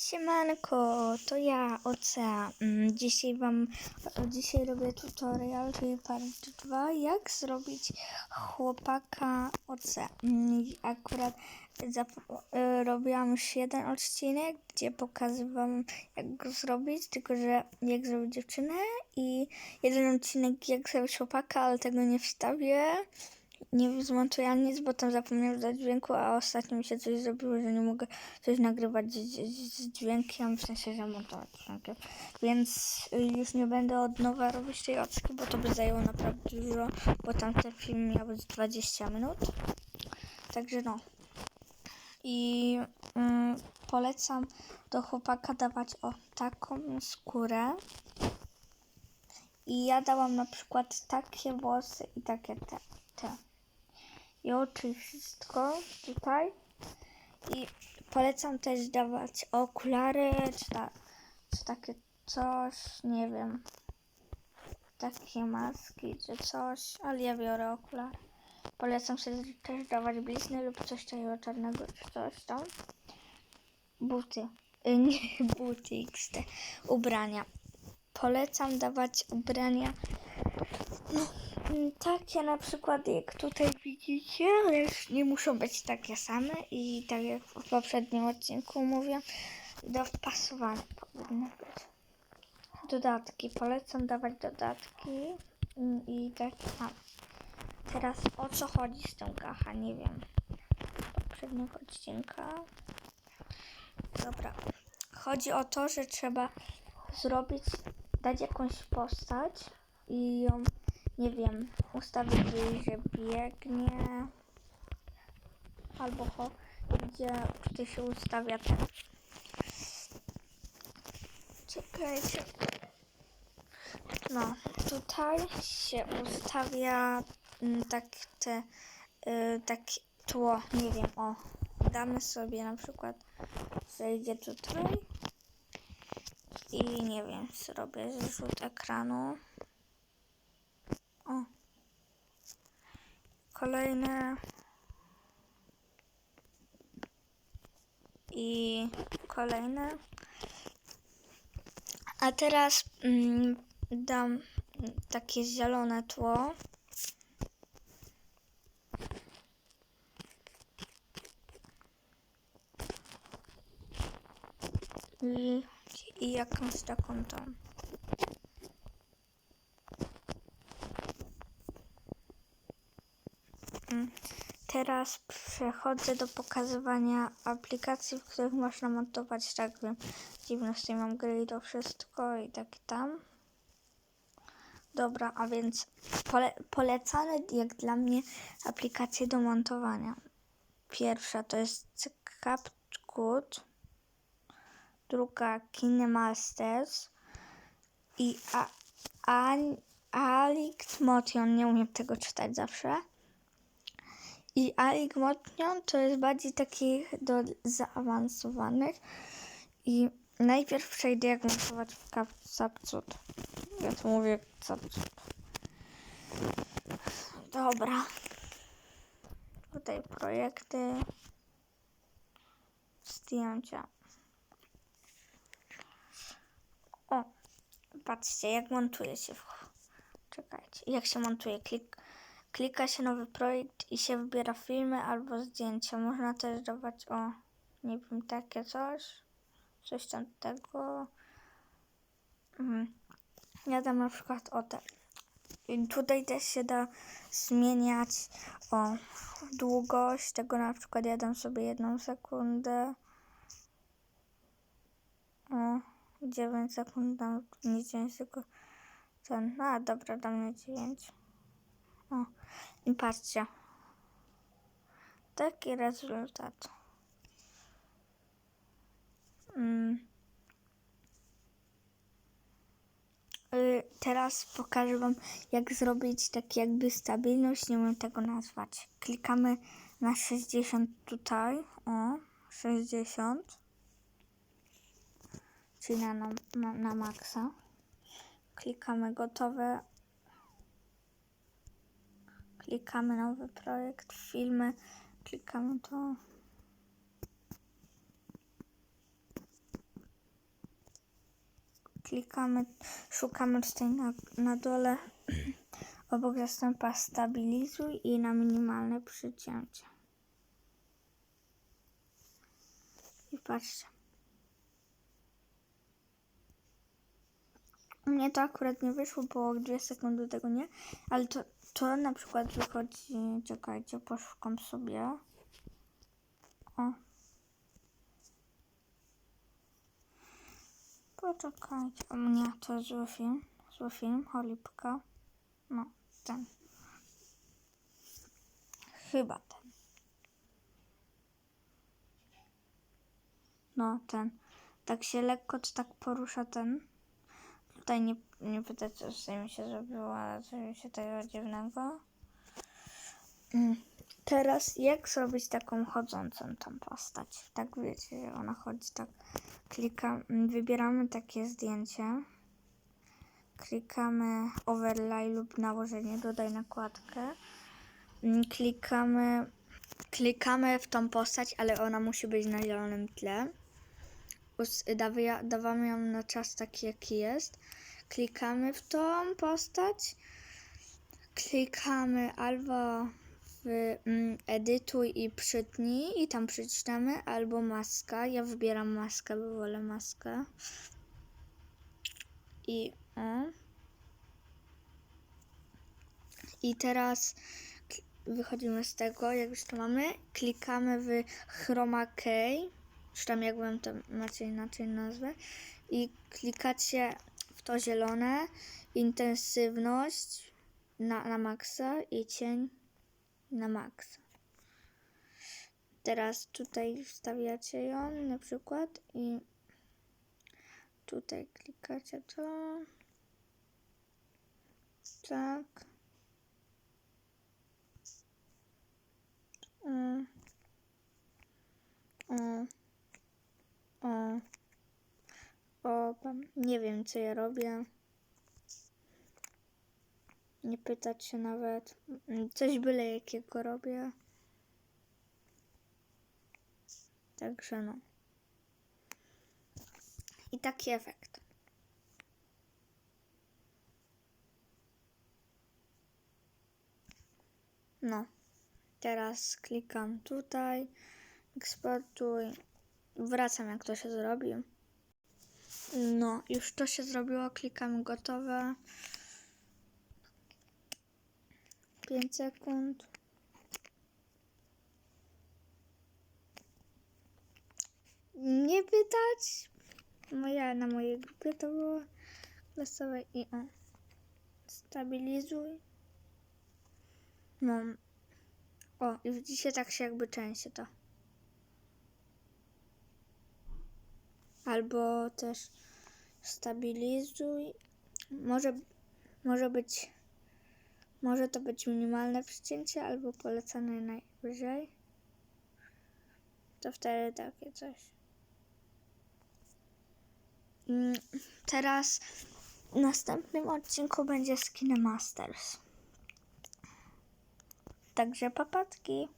Siemanko, to ja, Oca. Mm, Dzisiaj wam, dzisiaj robię tutorial, czyli part 2, jak zrobić chłopaka Oca. Mm, Akurat y, robiłam już jeden odcinek, gdzie pokazywałam jak go zrobić, tylko że jak zrobić dziewczynę i jeden odcinek jak zrobić chłopaka, ale tego nie wstawię. Nie zmontuję nic, bo tam zapomniałem dać dźwięku, a ostatnio mi się coś zrobiło, że nie mogę coś nagrywać z, z, z dźwiękiem, w sensie, że montować dźwiękiem. Więc y, już nie będę od nowa robić tej ocki, bo to by zajęło naprawdę dużo, bo tamten film miał być 20 minut. Także no. I mm, polecam do chłopaka dawać o taką skórę. I ja dałam na przykład takie włosy i takie te. I oczy wszystko tutaj. I polecam też dawać okulary, czy, ta, czy takie coś, nie wiem. Takie maski, czy coś, ale ja biorę okulary. Polecam sobie też dawać blizny lub coś takiego czarnego, czy coś tam. Buty. Y, Nie, buty XT. Ubrania. Polecam dawać ubrania no, mm, takie na przykład jak tutaj widzicie, lecz nie muszą być takie same i tak jak w poprzednim odcinku mówię, dopasowane powinny być. Dodatki, polecam dawać dodatki mm, i tak a, Teraz o co chodzi z tą kacha, nie wiem. Poprzedniego odcinka. Dobra. Chodzi o to, że trzeba zrobić, dać jakąś postać i ją, nie wiem, ustawić jej, że biegnie. Albo cho, gdzie tutaj się ustawia ten. Czekajcie. No, tutaj się ustawia mm, tak te, y, tak tło, nie wiem, o. Damy sobie na przykład, zejdzie tutaj i nie wiem, zrobię zrzut ekranu. O. Kolejne. I kolejne. A teraz mm, dam takie zielone tło. I, i jakąś taką tam. Teraz przechodzę do pokazywania aplikacji, w których można montować, tak wiem, dziwności mam gry i to wszystko i tak tam. Dobra, a więc pole polecane jak dla mnie aplikacje do montowania. Pierwsza to jest CapCut, druga KineMasters i a, a, Motion, nie umiem tego czytać zawsze. I Motion to jest bardziej takich do zaawansowanych. I najpierw przejdę jak montować w CapCut. Ja tu mówię CapCut. Dobra. Tutaj projekty. Zdjęcia. O, patrzcie, jak montuje się. W... Czekajcie, jak się montuje. Klik, klika się nowy projekt i się wybiera filmy albo zdjęcia. Można też dawać, o, nie wiem, takie coś. Coś tam tego. Mhm. Ja dam na przykład o te. I tutaj też się da zmieniać o długość tego na przykład ja dam sobie jedną sekundę. O, 9 sekund dam, nie 9 tylko ten, a dobra, dam na 9. O, i patrzcie. Taki rezultat. Mm. Y, Teraz pokażę Wam, jak zrobić tak jakby stabilność, nie umiem tego nazwać. Klikamy na 60 tutaj, o, 60, czyli na, na, na maksa. Klikamy gotowe, klikamy nowy projekt, filmy, klikamy to. klikamy, szukamy tutaj na, na dole obok zastępa stabilizuj i na minimalne przycięcie. I patrzcie. U mnie to akurat nie wyszło, bo dwie sekundy tego nie, ale to, to na przykład wychodzi, czekajcie, poszukam sobie. O. Poczekajcie, o mnie to zły film, zły film, cholipka. No, ten. Chyba ten. No, ten. Tak się lekko to tak porusza ten. Tutaj nie, nie pytać, co z tym się zrobiło, ale coś mi się tego dziwnego. Mm. Teraz jak zrobić taką chodzącą tam postać? Tak wiecie, ona chodzi tak. Klikam, wybieramy takie zdjęcie. Klikamy overlay lub nałożenie, dodaj nakładkę. Mm, Klikamy, klikamy w tą postać, ale ona musi być na zielonym tle. Dawamy ją na czas taki, jaki jest. Klikamy w tą postać. Klikamy albo w mm, edytuj i przytnij i tam przycinamy, albo maska. Ja wybieram maskę, bo wolę maskę. I o. I teraz wychodzimy z tego, jak już to mamy. Klikamy w chroma key, czy tam jak wam to macie inaczej nazwę. I klikacie w to zielone, intensywność na, na maksa i cień na maksa. Teraz tutaj wstawiacie ją na przykład i tutaj klikacie to. Tak. Mm. O. O. O, nie wiem co ja robię. Nie pytać się nawet. Coś byle jakiego robię. Także no. I taki efekt. No. Teraz klikam tutaj. Eksportuj. Wracam jak to się zrobi. No, już to się zrobiło. Klikamy gotowe. 5 sekund. Nie pytać. Moja na mojej grupie to było klasowe i o. Stabilizuj. No. O, i widzicie tak się jakby części to. Albo też stabilizuj. Może, może być, może to być minimalne przycięcie albo polecane najwyżej. To wtedy takie coś. Mm, Teraz w następnym odcinku będzie Skin Masters. Także papatki.